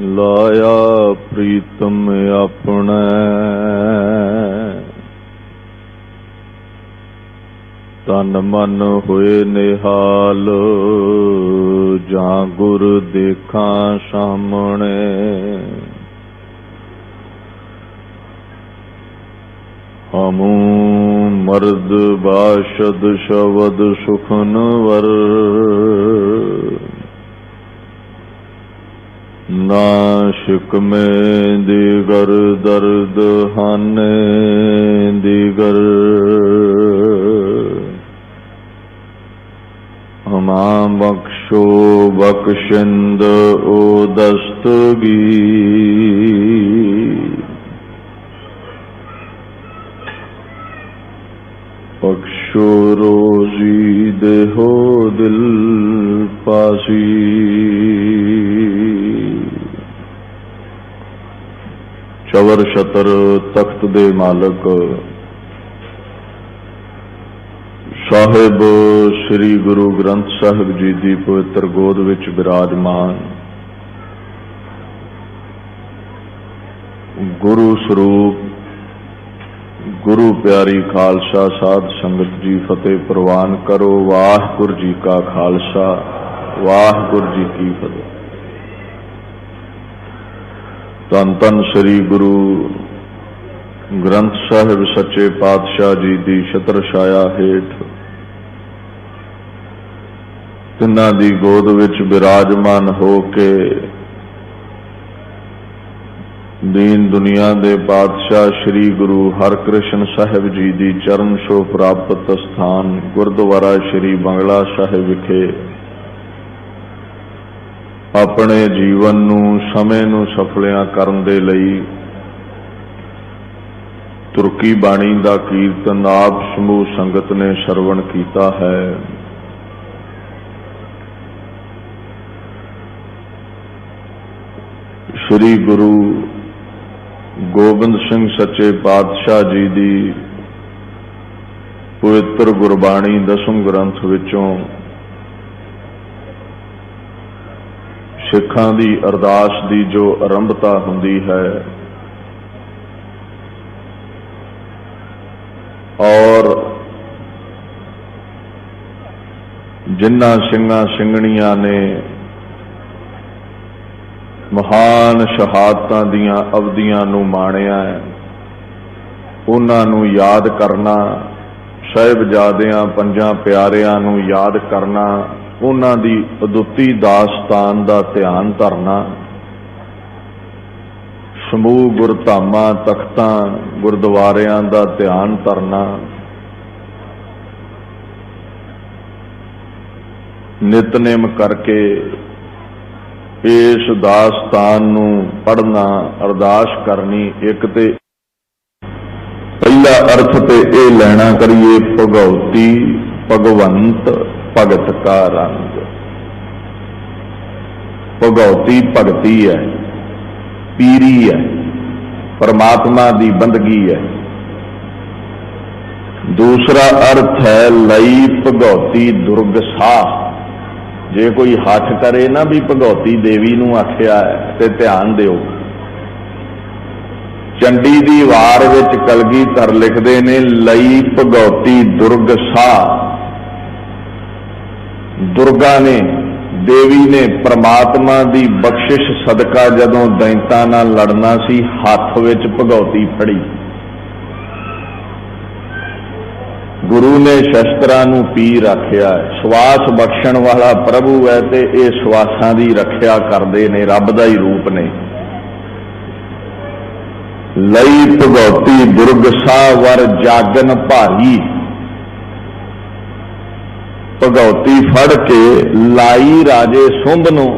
ਲਾਇਆ ਪ੍ਰੀਤਮ ਆਪਣਾ। ਤਨ ਮਨ ਹੋਏ ਨਿਹਾਲ, ਜਾਂ ਗੁਰ ਦੇਖਾਂ ਸਾਹਮਣੇ। ਹਮੂ ਮਰਦ ਬਾਸ਼ਦ ਸ਼ਬਦ ਸੁਖਨ ਵਰ ਨਾਸ਼ਕ ਮੈਂ ਦੀਗਰ ਦਰਦ ਹਾਨੇ ਦੀਗਰ। ਹਮਾ ਬਖਸ਼ੋ ਬਖਸ਼ਿੰਦ ਓ ਦਸਤਗੀ ਚਵਰ ਛਤਰ ਤਖਤ ਦੇ ਮਾਲਕ। ਸਾਹਿਬ ਸ੍ਰੀ ਗੁਰੂ ਗ੍ਰੰਥ ਸਾਹਿਬ ਜੀ ਦੀ ਪਵਿੱਤਰ ਗੋਦ ਵਿੱਚ ਬਿਰਾਜਮਾਨ। ਗੁਰੂ ਸਰੂਪ, ਗੁਰੂ ਪਿਆਰੀ ਖਾਲਸਾ ਸਾਧ ਸੰਗਤ ਜੀ ਫਤਿਹ ਪ੍ਰਵਾਨ ਕਰੋ। ਵਾਹਿਗੁਰੂ ਜੀ ਕਾ ਖਾਲਸਾ, ਵਾਹਿਗੁਰੂ ਜੀ ਕੀ ਫਤਿਹ। ਧੰਨ ਧੰਨ ਸ੍ਰੀ ਗੁਰੂ ਗ੍ਰੰਥ ਸਾਹਿਬ ਸੱਚੇ ਪਾਤਸ਼ਾਹ ਜੀ ਦੀ ਛਤਰ ਛਾਇਆ ਹੇਠ। ਤਿੰਨਾਂ ਦੀ ਗੋਦ ਵਿੱਚ ਬਿਰਾਜਮਾਨ ਹੋ ਕੇ ਦੀਨ ਦੁਨੀਆ ਦੇ ਪਾਤਸ਼ਾਹ ਸ੍ਰੀ ਗੁਰੂ ਹਰਕ੍ਰਿਸ਼ਨ ਸਾਹਿਬ ਜੀ ਦੀ ਚਰਨ ਛੋਹ ਪ੍ਰਾਪਤ ਸਥਾਨ ਗੁਰਦੁਆਰਾ ਸ੍ਰੀ ਬੰਗਲਾ ਸਾਹਿਬ ਵਿਖੇ ਆਪਣੇ ਜੀਵਨ ਨੂੰ, ਸਮੇਂ ਨੂੰ ਸਫਲਿਆਂ ਕਰਨ ਦੇ ਲਈ ਤੁਰਕੀ ਬਾਣੀ ਦਾ ਕੀਰਤਨ ਆਪ ਸਮੂਹ ਸੰਗਤ ਨੇ ਸਰਵਣ ਕੀਤਾ ਹੈ। ਸ੍ਰੀ ਗੁਰੂ ਗੋਬਿੰਦ ਸਿੰਘ ਸੱਚੇ ਪਾਤਸ਼ਾਹ ਜੀ ਦੀ ਪਵਿੱਤਰ ਗੁਰਬਾਣੀ ਦਸਮ ਗ੍ਰੰਥ ਵਿੱਚੋਂ ਸਿੱਖਾਂ ਦੀ ਅਰਦਾਸ ਦੀ ਜੋ ਆਰੰਭਤਾ ਹੁੰਦੀ ਹੈ। ਔਰ ਜਿਨ੍ਹਾਂ ਸਿੰਘਾਂ ਸਿੰਘਣੀਆਂ ਨੇ ਮਹਾਨ ਸ਼ਹਾਦਤਾਂ ਦੀਆਂ ਅਵਧੀਆਂ ਨੂੰ ਮਾਣਿਆ ਹੈ, ਉਹਨਾਂ ਨੂੰ ਯਾਦ ਕਰਨਾ, ਸਹਿਬਜ਼ਾਦਿਆਂ ਪੰਜਾਂ ਪਿਆਰਿਆਂ ਨੂੰ ਯਾਦ ਕਰਨਾ ਉਹਨਾਂ ਦੀ ਅਦੁੱਤੀ ਦਾਸਤਾਨ ਦਾ ਧਿਆਨ ਧਰਨਾ। ਸਮੂਹ ਗੁਰਧਾਮਾਂ, ਤਖਤਾਂ, ਗੁਰਦੁਆਰਿਆਂ ਦਾ ਧਿਆਨ ਧਰਨਾ। ਨਿਤਨੇਮ ਕਰਕੇ ਇਸ ਦਾਸਤਾਨ ਨੂੰ ਪੜਨਾ ਅਰਦਾਸ ਕਰਨੀ ਇੱਕ ਤੇ ਪਹਿਲਾ ਅਰਥ ਤੇ ਇਹ ਲੈਣਾ ਕਰੀਏ ਭਗਉਤੀ, ਭਗਵੰਤ। ਭਗਤ ਕਾ ਰੰਗ। ਭਗਉਤੀ ਭਗਤੀ ਹੈ, ਪੀਰੀ ਹੈ, ਪਰਮਾਤਮਾ ਦੀ ਬੰਦਗੀ ਹੈ। ਦੂਸਰਾ ਅਰਥ ਹੈ ਲਈ ਭਗਉਤੀ ਦੁਰਗ ਸਾਹ। ਜੇ ਕੋਈ ਹੱਥ ਕਰੇ ਨਾ ਵੀ ਭਗਉਤੀ ਦੇਵੀ ਨੂੰ ਆਖਿਆ ਤੇ ਧਿਆਨ ਦਿਓ। ਚੰਡੀ ਦੀ ਵਾਰ ਵਿੱਚ ਕਲਗੀ ਕਲਗੀਧਰ ਲਿਖਦੇ ਨੇ, ਲਈ ਭਗਉਤੀ ਦੁਰਗ ਸਾਹ। ਦੁਰਗਾ ਨੇ, ਦੇਵੀ ਨੇ ਪ੍ਰਮਾਤਮਾ ਦੀ ਬਖਸ਼ਿਸ਼ ਸਦਕਾ ਜਦੋਂ ਦੈਂਤਾਂ ਨਾਲ ਲੜਨਾ ਸੀ, ਹੱਥ ਵਿੱਚ ਭਗਉਤੀ ਫੜੀ। ਗੁਰੂ ਨੇ ਸ਼ਸਤਰਾਂ ਨੂੰ ਪੀ ਰੱਖਿਆ। ਸਵਾਸ ਬਖਸ਼ਣ ਵਾਲਾ ਪ੍ਰਭੂ ਹੈ ਤੇ ਇਹ ਸਵਾਸਾਂ ਦੀ ਰੱਖਿਆ ਕਰਦੇ ਨੇ, ਰੱਬ ਦਾ ਹੀ ਰੂਪ ਨੇ। ਲਈ ਭਗਉਤੀ ਦੁਰਗ ਸਾਹ ਵਰ ਜਾਗਨ ਭਾਰੀ। ਭਗੌਤੀ ਫੜ ਕੇ ਲਾਈ ਰਾਜੇ ਸੁੰਭ ਨੂੰ।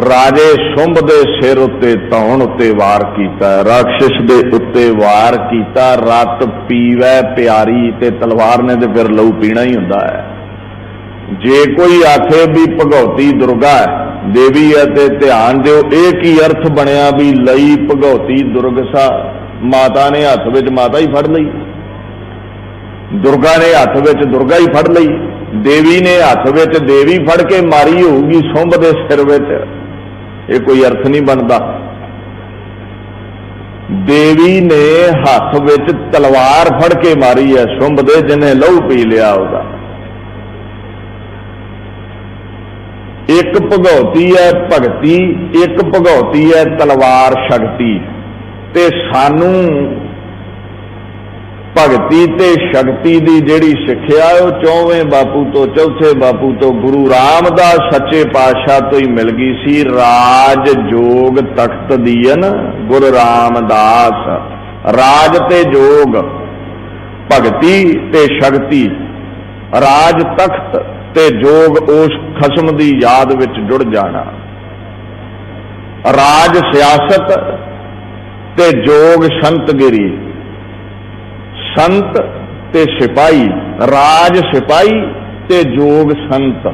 ਰਾਜੇ ਸੁੰਭ ਦੇ ਸਿਰ ਉੱਤੇ ਧੌਣ ਉੱਤੇ ਵਾਰ ਕੀਤਾ ਰਾਖਸ਼ ਦੇ ਉੱਤੇ ਵਾਰ ਕੀਤਾ, ਰਤ ਪੀਵੈ ਪਿਆਰੀ ਤੇ ਤਲਵਾਰ ਨੇ ਤੇ ਫਿਰ ਲਹੂ ਪੀਣਾ ਹੀ ਹੁੰਦਾ ਹੈ। ਜੇ ਕੋਈ ਆਖੇ ਵੀ ਭਗੌਤੀ ਦੁਰਗਾ ਦੇਵੀ ਹੈ ਤੇ ਧਿਆਨ ਦਿਓ, ਇਹ ਕੀ ਅਰਥ ਬਣਿਆ ਵੀ ਲਈ ਭਗਉਤੀ ਦੁਰਗਸਾ? ਮਾਤਾ ਨੇ ਹੱਥ ਵਿੱਚ ਮਾਤਾ ਹੀ ਫੜ ਲਈ। ਦੁਰਗਾ ਨੇ ਹੱਥ ਵਿੱਚ ਦੁਰਗਾ ਹੀ ਫੜ ਲਈ, ਦੇਵੀ ਨੇ ਹੱਥ ਵਿੱਚ ਦੇਵੀ ਫੜ ਕੇ ਮਾਰੀ ਹੋਊਗੀ ਸੁੰਭ ਦੇ ਸਿਰ ਵਿੱਚ। ਇਹ ਕੋਈ ਅਰਥ ਨਹੀਂ ਬਣਦਾ। ਦੇਵੀ ਨੇ ਹੱਥ ਵਿੱਚ ਤਲਵਾਰ ਫੜ ਕੇ ਮਾਰੀ ਹੈ ਸੁੰਭ ਦੇ ਜਿਹਨੇ ਲਹੂ ਪੀ ਲਿਆ ਉਹਦਾ। ਇੱਕ ਭਗਉਤੀ ਹੈ ਭਗਤੀ, ਇੱਕ ਭਗਉਤੀ ਹੈ ਤਲਵਾਰ ਸ਼ਕਤੀ। ਤੇ ਸਾਨੂੰ ਭਗਤੀ ਤੇ ਸ਼ਕਤੀ ਦੀ ਜਿਹੜੀ ਸਿੱਖਿਆ ਉਹ ਚੌਵੇਂ ਬਾਪੂ ਤੋਂ ਚੌਥੇ ਬਾਪੂ ਤੋਂ ਗੁਰੂ ਰਾਮਦਾਸ ਸੱਚੇ ਪਾਤਸ਼ਾਹ ਤੋਂ ਹੀ ਮਿਲ ਗਈ ਸੀ। ਰਾਜ ਜੋਗ ਤਖਤ ਦੀਨ ਗੁਰੂ ਰਾਮਦਾਸ। ਰਾਜ ਤੇ ਜੋਗ, ਭਗਤੀ ਤੇ ਸ਼ਕਤੀ। ਰਾਜ ਤਖਤ ਤੇ ਜੋਗ ਉਸ ਖਸਮ ਦੀ ਯਾਦ ਵਿੱਚ ਜੁੜ ਜਾਣਾ। ਰਾਜ ਸਿਆਸਤ ਤੇ ਜੋਗ ਸੰਤਗਿਰੀ। ਸੰਤ ਤੇ ਸਿਪਾਹੀ, ਰਾਜ ਸਿਪਾਹੀ ਤੇ ਜੋਗ ਸੰਤ।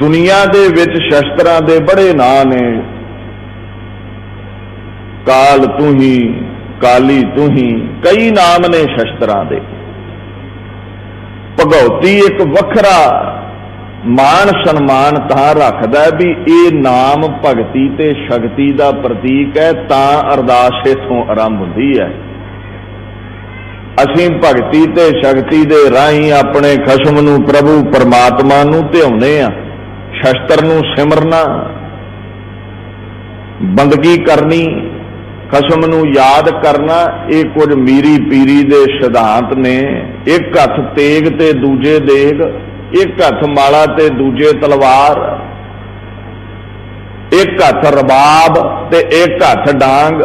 ਦੁਨੀਆ ਦੇ ਵਿੱਚ ਸ਼ਸਤਰਾਂ ਦੇ ਬੜੇ ਨਾਂ ਨੇ। ਕਾਲ ਤੂੰ ਹੀ, ਕਾਲੀ ਤੂੰ ਹੀ, ਕਈ ਨਾਮ ਨੇ ਸ਼ਸਤਰਾਂ ਦੇ। ਭਗਉਤੀ ਇੱਕ ਵੱਖਰਾ ਮਾਣ ਸਨਮਾਨ ਤਾਂ ਰੱਖਦਾ ਵੀ ਇਹ ਨਾਮ ਭਗਤੀ ਤੇ ਸ਼ਕਤੀ ਦਾ ਪ੍ਰਤੀਕ ਹੈ, ਤਾਂ ਅਰਦਾਸ ਇਥੋਂ ਆਰੰਭ ਹੁੰਦੀ ਹੈ। ਅਸੀਂ ਭਗਤੀ ਤੇ ਸ਼ਕਤੀ ਦੇ ਰਾਹੀਂ ਆਪਣੇ ਖਸਮ ਨੂੰ ਪ੍ਰਭੂ ਪਰਮਾਤਮਾ ਨੂੰ ਧਿਆਉਨੇ ਆ ਸ਼ਸਤਰ ਨੂੰ ਸਿਮਰਨਾ, ਬੰਦਗੀ ਕਰਨੀ, ਖਸਮ ਨੂੰ ਯਾਦ ਕਰਨਾ, ਇਹ ਕੁਝ ਮੀਰੀ ਪੀਰੀ ਦੇ ਸਿਧਾਂਤ ਨੇ। ਇੱਕ ਹੱਥ ਤੇਗ ਤੇ ਦੂਜੇ ਦੇਗ, ਇੱਕ ਹੱਥ ਮਾਲਾ ਤੇ ਦੂਜੇ ਤਲਵਾਰ, ਇੱਕ ਹੱਥ ਰਬਾਬ ਤੇ ਇੱਕ ਹੱਥ ਡਾਂਗ।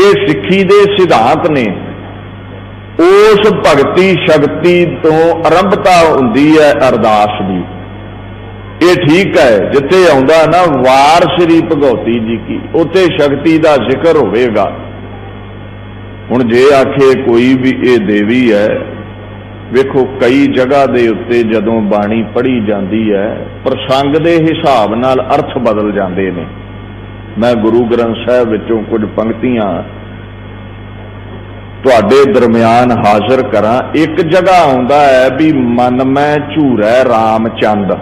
ਇਹ ਸਿੱਖੀ ਦੇ ਸਿਧਾਂਤ ਨੇ। ਉਸ ਭਗਤੀ ਸ਼ਕਤੀ ਤੋਂ ਆਰੰਭਤਾ ਹੁੰਦੀ ਹੈ ਅਰਦਾਸ ਦੀ। ਇਹ ਠੀਕ ਹੈ, ਜਿੱਥੇ ਆਉਂਦਾ ਨਾ ਵਾਰ ਸ੍ਰੀ ਭਗਉਤੀ ਜੀ ਕੀ, ਉੱਥੇ ਸ਼ਕਤੀ ਦਾ ਜ਼ਿਕਰ ਹੋਵੇਗਾ। ਹੁਣ ਜੇ ਆਖੇ ਕੋਈ ਵੀ ਇਹ ਦੇਵੀ ਹੈ, ਵੇਖੋ ਕਈ ਜਗ੍ਹਾ ਦੇ ਉੱਤੇ ਜਦੋਂ ਬਾਣੀ ਪੜ੍ਹੀ ਜਾਂਦੀ ਹੈ, ਪ੍ਰਸੰਗ ਦੇ ਹਿਸਾਬ ਨਾਲ ਅਰਥ ਬਦਲ ਜਾਂਦੇ ਨੇ। ਮੈਂ ਗੁਰੂ ਗ੍ਰੰਥ ਸਾਹਿਬ ਵਿੱਚੋਂ ਕੁਝ ਪੰਕਤੀਆਂ ਤੁਹਾਡੇ ਦਰਮਿਆਨ ਹਾਜ਼ਰ ਕਰਾਂ। ਇੱਕ ਜਗ੍ਹਾ ਆਉਂਦਾ ਹੈ ਵੀ ਮਨ ਮੈਂ ਝੂਰੈ ਰਾਮਚੰਦ।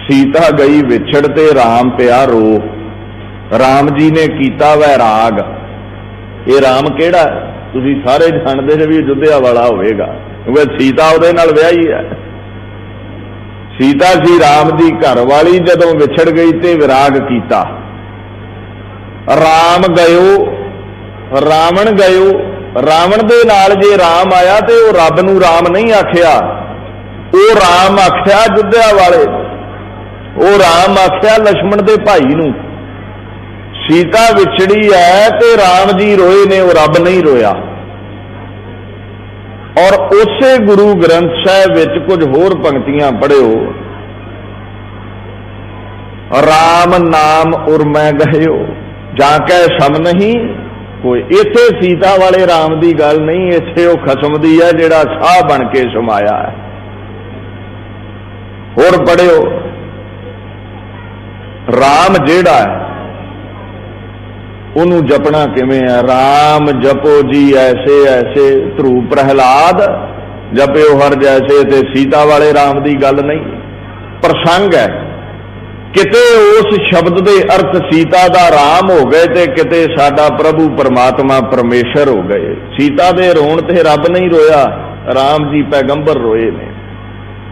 ਸੀਤਾ ਗਈ ਵਿਛੜ ਤੇ ਰਾਮ ਪਿਆ ਰੋ। ਰਾਮ ਜੀ ਨੇ ਕੀਤਾ ਵੈਰਾਗ ਇਹ ਰਾਮ ਕਿਹੜਾ ਤੁਸੀਂ ਸਾਰੇ ਜਾਣਦੇ ਨੇ ਵੀ ਅਯੁੱਧਿਆ ਵਾਲਾ ਹੋਵੇਗਾ। ਕਿਉਂਕਿ ਸੀਤਾ ਉਹਦੇ ਨਾਲ ਵਿਆਹੀ ਹੈ। ਸੀਤਾ ਸੀ ਰਾਮ ਦੀ ਘਰ ਵਾਲੀ ਜਦੋਂ ਵਿਛੜ ਗਈ ਤੇ ਵਿਰਾਗ ਕੀਤਾ। ਰਾਮ ਗਇਓ ਰਾਵਣ ਗਇਓ। ਰਾਵਣ ਦੇ ਨਾਲ ਜੇ ਰਾਮ ਆਇਆ ਤੇ ਉਹ ਰੱਬ ਨੂੰ ਰਾਮ ਨਹੀਂ ਆਖਿਆ। ਉਹ ਰਾਮ ਆਖਿਆ ਜੁੱਧਿਆ ਵਾਲੇ। ਉਹ ਰਾਮ ਆਖਿਆ ਲక్ష్మణ ਦੇ ਭਾਈ ਨੂੰ। ਸੀਤਾ ਵਿਛੜੀ ਐ ਤੇ ਰਾਮ ਜੀ ਰੋਏ ਨੇ, ਉਹ ਰੱਬ ਨਹੀਂ ਰੋਇਆ। ਔਰ ਉਸੇ ਗੁਰੂ ਗ੍ਰੰਥ ਸਾਹਿਬ ਵਿੱਚ ਕੁਝ ਹੋਰ ਪੰਕਤੀਆਂ ਪੜਿਓ ਰਾਮ ਨਾਮ ਉਰ ਮੈਂ ਗਹਿਓ, ਜਾਂ ਕਹਿ ਸਮ ਨਹੀਂ ਕੋਈ। ਇੱਥੇ ਸੀਤਾ ਵਾਲੇ ਰਾਮ ਦੀ ਗੱਲ ਨਹੀਂ, ਇੱਥੇ ਉਹ ਖਸਮ ਦੀ ਹੈ ਜਿਹੜਾ ਸਾਹ ਬਣ ਕੇ ਸਮਾਇਆ ਹੈ। ਹੋਰ ਪੜਿਓ। ਰਾਮ ਜਿਹੜਾ ਹੈ, ਉਹਨੂੰ ਜਪਣਾ ਕਿਵੇਂ ਹੈ? ਰਾਮ ਜਪੋ ਜੀ ਐਸੇ ਐਸੇ, ਧਰੂ ਪ੍ਰਹਿਲਾਦ, ਜਪਿਓ ਹਰ ਜੈਸੇ, ਤੇ ਸੀਤਾ ਵਾਲੇ ਰਾਮ ਦੀ ਗੱਲ ਨਹੀਂ। ਪ੍ਰਸੰਗ ਹੈ। ਕਿਤੇ ਉਸ ਸ਼ਬਦ ਦੇ ਅਰਥ ਸੀਤਾ ਦਾ ਰਾਮ ਹੋ ਗਏ ਤੇ ਕਿਤੇ ਸਾਡਾ ਪ੍ਰਭੂ ਪਰਮਾਤਮਾ ਪਰਮੇਸ਼ਰ ਹੋ ਗਏ। ਸੀਤਾ ਦੇ ਰੋਣ ਤੇ ਰੱਬ ਨਹੀਂ ਰੋਇਆ, ਰਾਮ ਜੀ ਪੈਗੰਬਰ ਰੋਏ ਨੇ।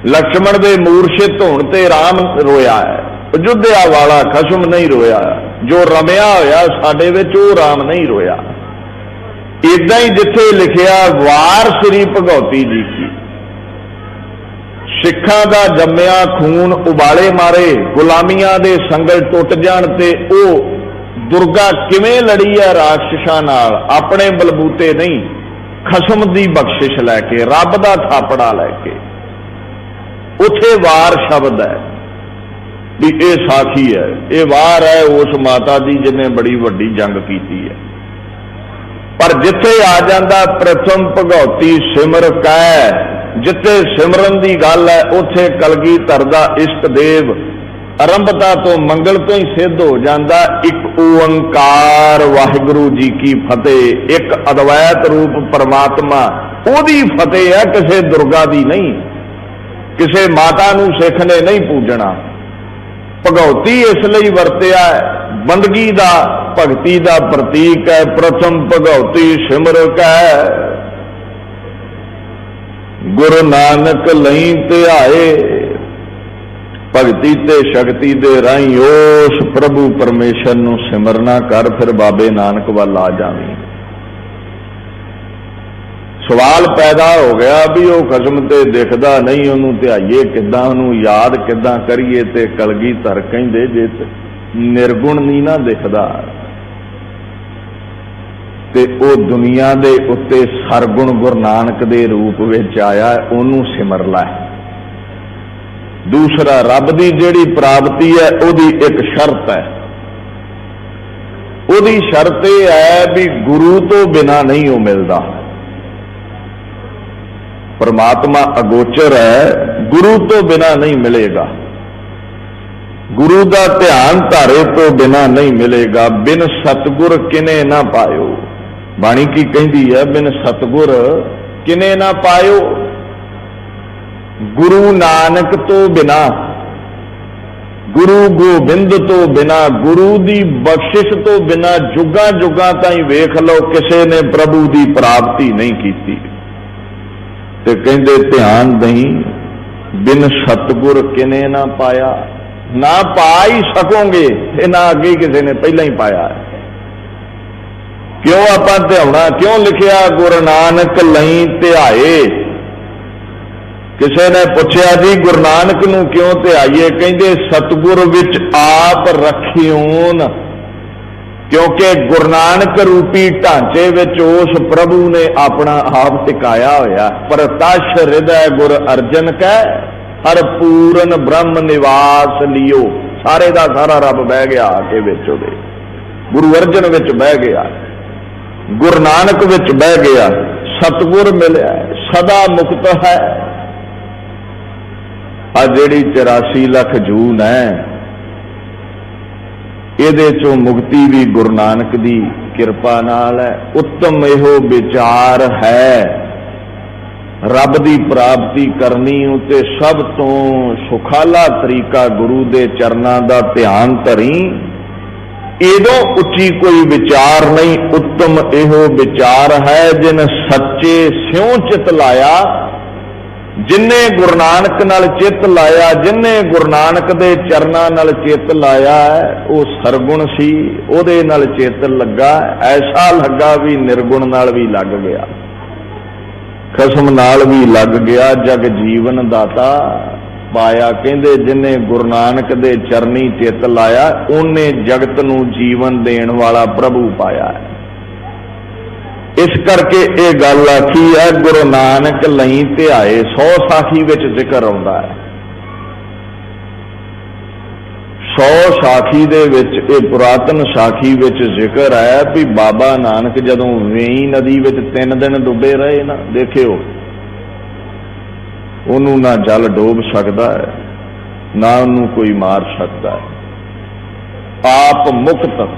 ਲਕਸ਼ਮਣ ਦੇ ਮੂਰਛਿਤ ਹੋਣ ਤੇ ਰਾਮ ਰੋਇਆ ਹੈ। ਅਯੁੱਧਿਆ ਵਾਲਾ ਖਸਮ ਨਹੀਂ ਰੋਇਆ, ਜੋ ਰਮਿਆ ਹੋਇਆ ਸਾਡੇ ਵਿੱਚ ਉਹ ਰਾਮ ਨਹੀਂ ਰੋਇਆ। ਇਦਾਂ ਹੀ ਜਿੱਥੇ ਲਿਖਿਆ, ਵਾਰ ਸ੍ਰੀ ਭਗਉਤੀ ਜੀ ਕੀ। ਸਿੱਖਾਂ ਦਾ ਜੰਮਿਆ ਖੂਨ ਉਬਾਲੇ ਮਾਰੇ, ਗੁਲਾਮੀਆਂ ਦੇ ਸੰਗਲ ਟੁੱਟ ਜਾਣ ਤੇ ਉਹ ਦੁਰਗਾ ਕਿਵੇਂ ਲੜੀ ਹੈ ਰਾਖਸ਼ਾਂ ਨਾਲ? ਆਪਣੇ ਬਲਬੂਤੇ ਨਹੀਂ, ਖਸਮ ਦੀ ਬਖਸ਼ਿਸ਼ ਲੈ ਕੇ, ਰੱਬ ਦਾ ਥਾਪੜਾ ਲੈ ਕੇ। ਉਥੇ ਵਾਰ ਸ਼ਬਦ ਹੈ ਵੀ ਇਹ ਸਾਖੀ ਹੈ ਇਹ ਵਾਰ ਹੈ ਉਸ ਮਾਤਾ ਦੀ ਜਿਹਨੇ ਬੜੀ ਵੱਡੀ ਜੰਗ ਕੀਤੀ ਹੈ ਪਰ ਜਿੱਥੇ ਆ ਜਾਂਦਾ ਪ੍ਰਥਮ ਭਗਉਤੀ ਸਿਮਰ ਕੈ ਜਿੱਥੇ ਸਿਮਰਨ ਦੀ ਗੱਲ ਹੈ, ਉੱਥੇ ਕਲਗੀ ਧਰਦਾ ਇਸ਼ਟ ਦੇਵ। ਅਰੰਭਤਾ ਤੋਂ ਮੰਗਲ ਤੋਂ ਹੀ ਸਿੱਧ ਹੋ ਜਾਂਦਾ। ਇੱਕ ਓੰਕਾਰ, ਵਾਹਿਗੁਰੂ ਜੀ ਕੀ ਫਤਿਹ। ਇੱਕ ਅਦਵੈਤ ਰੂਪ ਪਰਮਾਤਮਾ। ਉਹਦੀ ਫਤਿਹ ਹੈ ਕਿਸੇ ਦੁਰਗਾ ਦੀ ਨਹੀਂ। ਕਿਸੇ ਮਾਤਾ ਨੂੰ ਸਿੱਖ ਨੇ ਨਹੀਂ ਪੂਜਣਾ। ਭਗਉਤੀ ਇਸ ਲਈ ਵਰਤਿਆ ਬੰਦਗੀ ਦਾ, ਭਗਤੀ ਦਾ ਪ੍ਰਤੀਕ ਹੈ। ਪ੍ਰਥਮ ਭਗਉਤੀ ਸਿਮਰ ਕੈ। ਗੁਰੂ ਨਾਨਕ ਲਈ ਧਿਆਏ ਭਗਤੀ ਤੇ ਸ਼ਕਤੀ ਦੇ ਰਾਹੀਂ ਉਸ ਪ੍ਰਭੂ ਪਰਮੇਸ਼ਰ ਨੂੰ ਸਿਮਰਨਾ ਕਰ, ਫਿਰ ਬਾਬੇ ਨਾਨਕ ਵੱਲ ਆ ਜਾਵੀਂ। ਸਵਾਲ ਪੈਦਾ ਹੋ ਗਿਆ ਵੀ ਉਹ ਖਸਮ ਤੇ ਦਿਖਦਾ ਨਹੀਂ, ਉਹਨੂੰ ਧਿਆਈਏ ਕਿੱਦਾਂ, ਉਹਨੂੰ ਯਾਦ ਕਿੱਦਾਂ ਕਰੀਏ ਤੇ ਕਲਗੀ ਧਰ ਕਹਿੰਦੇ, ਜੇ ਨਿਰਗੁਣ ਨਹੀਂ ਨਾ ਦਿਖਦਾ। ਤੇ ਉਹ ਦੁਨੀਆ ਦੇ ਉੱਤੇ ਸਰਗੁਣ ਗੁਰੂ ਨਾਨਕ ਦੇ ਰੂਪ ਵਿੱਚ ਆਇਆ, ਉਹਨੂੰ ਸਿਮਰ ਲੈ ਦੂਸਰਾ, ਰੱਬ ਦੀ ਜਿਹੜੀ ਪ੍ਰਾਪਤੀ ਹੈ, ਉਹਦੀ ਇੱਕ ਸ਼ਰਤ ਹੈ। ਉਹਦੀ ਸ਼ਰਤ ਇਹ ਹੈ ਵੀ ਗੁਰੂ ਤੋਂ ਬਿਨਾ ਨਹੀਂ ਉਹ ਮਿਲਦਾ। ਪਰਮਾਤਮਾ ਅਗੋਚਰ ਹੈ, ਗੁਰੂ ਤੋਂ ਬਿਨਾ ਨਹੀਂ ਮਿਲੇਗਾ। ਗੁਰੂ ਦਾ ਧਿਆਨ ਧਾਰੇ ਤੋਂ ਬਿਨਾ ਨਹੀਂ ਮਿਲੇਗਾ। ਬਿਨ ਸਤਗੁਰ ਕਿਨੇ ਨਾ ਪਾਇਓ। ਬਾਣੀ ਕੀ ਕਹਿੰਦੀ ਹੈ, ਬਿਨ ਸਤਗੁਰ ਕਿਨੇ ਨਾ ਪਾਇਓ? ਗੁਰੂ ਨਾਨਕ ਤੋਂ ਬਿਨਾ, ਗੁਰੂ ਗੋਬਿੰਦ ਤੋਂ ਬਿਨਾ, ਗੁਰੂ ਦੀ ਬਖਸ਼ਿਸ਼ ਤੋਂ ਬਿਨਾ ਜੁਗਾਂ ਜੁਗਾਂ ਤਾਈਂ ਵੇਖ ਲਓ, ਕਿਸੇ ਨੇ ਪ੍ਰਭੂ ਦੀ ਪ੍ਰਾਪਤੀ ਨਹੀਂ ਕੀਤੀ। ਤੇ ਕਹਿੰਦੇ ਧਿਆਨ ਨਹੀਂ ਬਿਨ ਸਤਗੁਰ ਕਿਨੇ ਨਾ ਪਾਇਆ? ਨਾ ਪਾ ਹੀ ਸਕੋਗੇ ਇਹ ਨਾ ਅੱਗੇ ਕਿਸੇ ਨੇ ਪਹਿਲਾਂ ਹੀ ਪਾਇਆ ਹੈ। ਕਿਉਂ ਆਪਾਂ ਧਿਆਉਣਾ? ਕਿਉਂ ਲਿਖਿਆ ਗੁਰੂ ਨਾਨਕ ਲਈ ਧਿਆਏ? ਕਿਸੇ ਨੇ ਪੁੱਛਿਆ ਜੀ, ਗੁਰੂ ਨਾਨਕ ਨੂੰ ਕਿਉਂ ਧਿਆਈਏ? ਕਹਿੰਦੇ, ਸਤਗੁਰ ਵਿੱਚ ਆਪ ਰਖਿਓਨ। ਕਿਉਂਕਿ ਗੁਰੂ ਨਾਨਕ ਰੂਪੀ ਢਾਂਚੇ ਵਿੱਚ ਉਸ ਪ੍ਰਭੂ ਨੇ ਆਪਣਾ ਆਪ ਟਿਕਾਇਆ ਹੋਇਆ। ਪ੍ਰਤਸ਼ ਹਿਰਦੈ ਗੁਰ ਅਰਜਨ ਕੈ, ਹਰ ਪੂਰਨ ਬ੍ਰਹਮ ਨਿਵਾਸ ਲਿਓ। ਸਾਰੇ ਦਾ ਸਾਰਾ ਰੱਬ ਬਹਿ ਗਿਆ ਆ ਕੇ ਵਿੱਚ ਉਹਦੇ। ਗੁਰੂ ਅਰਜਨ ਵਿੱਚ ਬਹਿ ਗਿਆ। ਗੁਰੂ ਨਾਨਕ ਵਿੱਚ ਬਹਿ ਗਿਆ, ਸਤਗੁਰ ਮਿਲਿਆ, ਸਦਾ ਮੁਕਤ ਹੈ। ਆ ਜਿਹੜੀ 84 ਲੱਖ ਜੂਨ ਹੈ, ਇਹਦੇ ਚੋਂ ਮੁਕਤੀ ਵੀ ਗੁਰੂ ਨਾਨਕ ਦੀ ਕਿਰਪਾ ਨਾਲ ਹੈ। ਉੱਤਮ ਇਹੋ ਵਿਚਾਰ ਹੈ। ਰੱਬ ਦੀ ਪ੍ਰਾਪਤੀ ਕਰਨੀ ਉਤੇ ਸਭ ਤੋਂ ਸੁਖਾਲਾ ਤਰੀਕਾ ਗੁਰੂ ਦੇ ਚਰਨਾਂ ਦਾ ਧਿਆਨ ਧਰੀ। ਇਹਦੋਂ ਉੱਚੀ ਕੋਈ ਵਿਚਾਰ ਨਹੀਂ, ਉੱਤਮ ਇਹੋ ਵਿਚਾਰ ਹੈ ਜਿਨ ਸੱਚੇ ਸਿਉ ਚਿਤ ਲਾਇਆ ਜਿਨਨੇ ਗੁਰੂ ਨਾਨਕ ਨਾਲ ਚਿੱਤ ਲਾਇਆ ਜਿਨਨੇ ਗੁਰੂ ਨਾਨਕ ਦੇ ਚਰਨਾਂ ਨਾਲ ਚਿੱਤ ਲਾਇਆ, ਉਹ ਸਰਗੁਣ ਸੀ, ਉਹਦੇ ਨਾਲ ਚਿੱਤ ਲੱਗਾ, ਐਸਾ ਲੱਗਾ ਵੀ ਨਿਰਗੁਣ ਨਾਲ ਵੀ ਲੱਗ ਗਿਆ। ਖਸਮ ਨਾਲ ਵੀ ਲੱਗ ਗਿਆ ਜਗ ਜੀਵਨ ਦਾਤਾ। ਪਾਇਆ। ਕਹਿੰਦੇ ਜਿਨਨੇ ਗੁਰੂ ਨਾਨਕ ਦੇ ਚਰਨੀ ਚਿੱਤ ਲਾਇਆ, ਉਹਨੇ ਜਗਤ ਨੂੰ ਜੀਵਨ ਦੇਣ ਵਾਲਾ ਪ੍ਰਭੂ ਪਾਇਆ ਇਸ ਕਰਕੇ ਇਹ ਗੱਲ ਆਖੀ ਹੈ, ਗੁਰੂ ਨਾਨਕ ਲਈ ਧਿਆਏ ਸੌ ਸਾਖੀ ਵਿੱਚ ਜ਼ਿਕਰ ਆਉਂਦਾ ਹੈ। ਸੌ ਸਾਖੀ ਦੇ ਵਿੱਚ, ਇਹ ਪੁਰਾਤਨ ਸਾਖੀ ਵਿੱਚ ਜ਼ਿਕਰ ਆਇਆ ਵੀ ਬਾਬਾ ਨਾਨਕ ਜਦੋਂ ਵੇਈ ਨਦੀ ਵਿੱਚ ਤਿੰਨ ਦਿਨ ਡੁੱਬੇ ਰਹੇ ਨਾ, ਦੇਖਿਓ। ਉਹਨੂੰ ਨਾ ਜਲ ਡੋਬ ਸਕਦਾ ਹੈ, ਨਾ ਉਹਨੂੰ ਕੋਈ ਮਾਰ ਸਕਦਾ ਹੈ। ਆਪ ਮੁਕਤ